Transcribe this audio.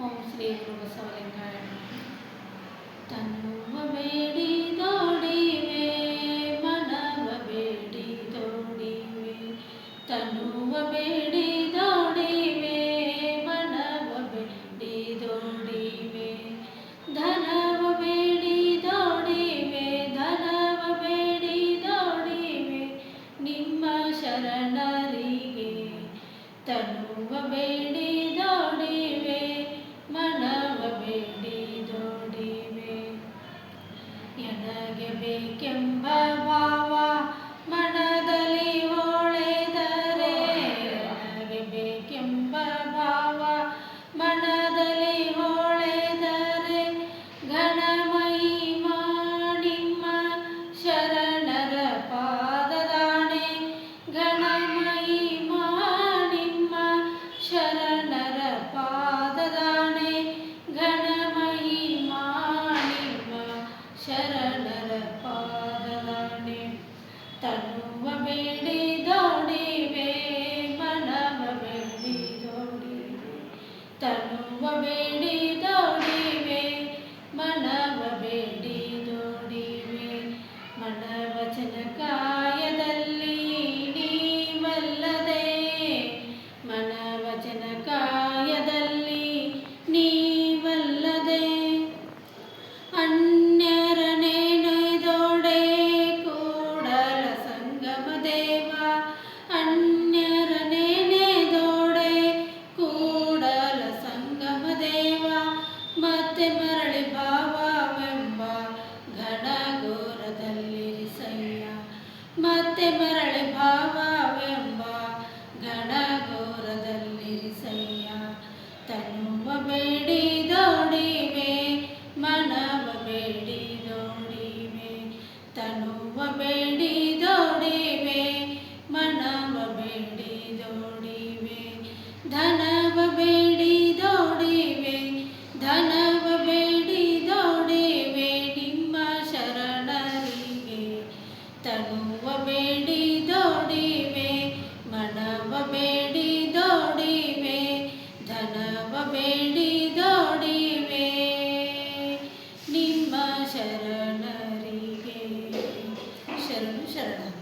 ಓಂ ಶ್ರೀ ಗುರು ಬಸವಲಿಂಗಾಯ ತನ್ನುವ ಬೇಡಿ ದೋಡಿವೆ ಮನವ ಬೇಡಿ ದೋಡಿವೆ ತನ್ನುವ ಬೇಡಿ ದೋಡಿವೆ ಮನವ ಬೇಡಿ ದೋಡಿವೆ ಧನವ ಬೇಡಿ ದೋಡಿವೆ ಧನವ ಬೇಡಿ ದೋಡಿವೆ ನಿಮ್ಮ ಶರಣರಿಗೆ ತನುವ ಬೇಡಿ ಬೇಕೆಂಬ ಭಾವ ಮನದಲ್ಲಿ ಹೊಳೆದರೆ ಎನಗೆ ಬೇಕೆಂಬ ಭಾವ ಮನದಲ್ಲಿ ಹೊಳೆದರೆ ಗಣಮಯಿ ಮಾಡಿಮ್ಮ ಶರಣರ ಪಾದದಾಣೆ ಗಣಮಯಿ ಮಾಡಿಮ್ಮ ಶರಣರ ಪಾದದಾಣೆ ಗಣಮಯಿ ಮಾಡಿಮ್ಮ ಶರಣರ ತನ್ನುವ ಬೇಡಿ ದೋಡಿವೆ ಮನವ ಬೇಡಿ ದೋಡಿವೆ ತನ್ನುವ ಬೇಡಿ ದೋ ಕನ್ಯರನೇನೆದೋಡೆ ಕೂಡಲ ಸಂಗಮ ದೇವ ಮತ್ತೆ ಮರಳಿ ಭಾವವೆಂಬ ಘನಘೋರದಲ್ಲಿರಿಸಯ್ಯ. ಮತ್ತೆ ಮರಳಿ ಭಾವವೆಂಬ ಘನಘೋರದಲ್ಲಿರಿಸಯ್ಯ. ತನ್ನುವ ಬೇಡ शरण रे शरण शरण।